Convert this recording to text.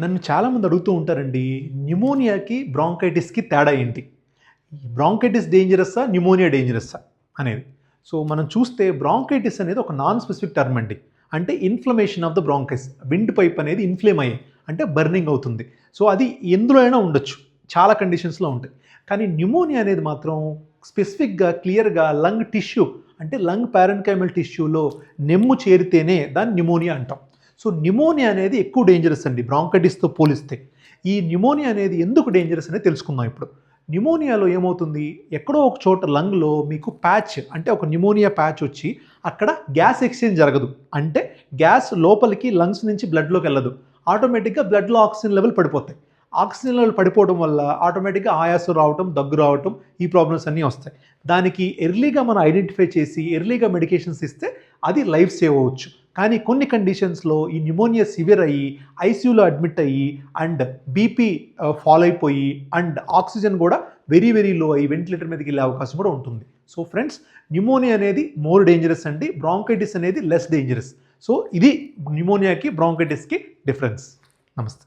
నన్ను చాలామంది అడుగుతూ ఉంటారండి న్యూమోనియాకి బ్రాంకైటిస్కి తేడా ఏంటి? బ్రాంకైటిస్ డేంజరస్సా? న్యూమోనియా డేంజరస్సా? అనేది. సో మనం చూస్తే బ్రాంకైటిస్ అనేది ఒక నాన్ స్పెసిఫిక్ టర్మ్ అండి. అంటే inflammation of the bronchi wind pipe అనేది ఇన్ఫ్లేమ్ అయ్యాయి అంటే బర్నింగ్ అవుతుంది. సో అది ఎందులో అయినా ఉండొచ్చు చాలా కండిషన్స్లో ఉంటాయి. కానీ న్యూమోనియా అనేది మాత్రం స్పెసిఫిక్గా క్లియర్గా లంగ్ టిష్యూ అంటే లంగ్ ప్యారెన్కైమల్ టిష్యూలో నెమ్ము చేరితేనే దాన్ని న్యూమోనియా అంటాం. సో న్యూమోనియా అనేది ఎక్కువ డేంజరస్ అండి బ్రాంకటిస్తో పోలిస్తే. ఈ న్యూమోనియా అనేది ఎందుకు డేంజరస్ అనేది తెలుసుకుందాం ఇప్పుడు. న్యూమోనియాలో ఏమవుతుంది? ఎక్కడో ఒక చోట లంగ్లో మీకు ప్యాచ్ అంటే ఒక న్యూమోనియా ప్యాచ్ వచ్చి అక్కడ గ్యాస్ ఎక్స్చేంజ్ జరగదు. అంటే గ్యాస్ లోపలికి లంగ్స్ నుంచి బ్లడ్లోకి వెళ్ళదు. ఆటోమేటిక్గా బ్లడ్లో ఆక్సిజన్ లెవెల్ పడిపోతాయి. ఆక్సిజన్ లెవెల్ పడిపోవడం వల్ల ఆటోమేటిక్గా ఆయాసం రావటం దగ్గు రావటం ఈ ప్రాబ్లమ్స్ అన్నీ వస్తాయి. దానికి ఎర్లీగా మనం ఐడెంటిఫై చేసి ఎర్లీగా మెడికేషన్స్ ఇస్తే అది లైఫ్ సేవ్ అవ్వచ్చు. కానీ కొన్ని కండిషన్స్లో ఈ న్యూమోనియా సివియర్ అయ్యి ఐసీయూలో అడ్మిట్ అయ్యి అండ్ బీపీ ఫాలో అయిపోయి అండ్ ఆక్సిజన్ కూడా వెరీ వెరీ లో అయ్యి వెంటిలేటర్ మీదకి వెళ్ళే అవకాశం కూడా ఉంటుంది. సో ఫ్రెండ్స్ న్యూమోనియా అనేది మోర్ డేంజరస్ అండి బ్రాంకైటిస్ అనేది లెస్ డేంజరస్ సో ఇది న్యూమోనియాకి బ్రాంకైటిస్కి డిఫరెన్స్ నమస్తే.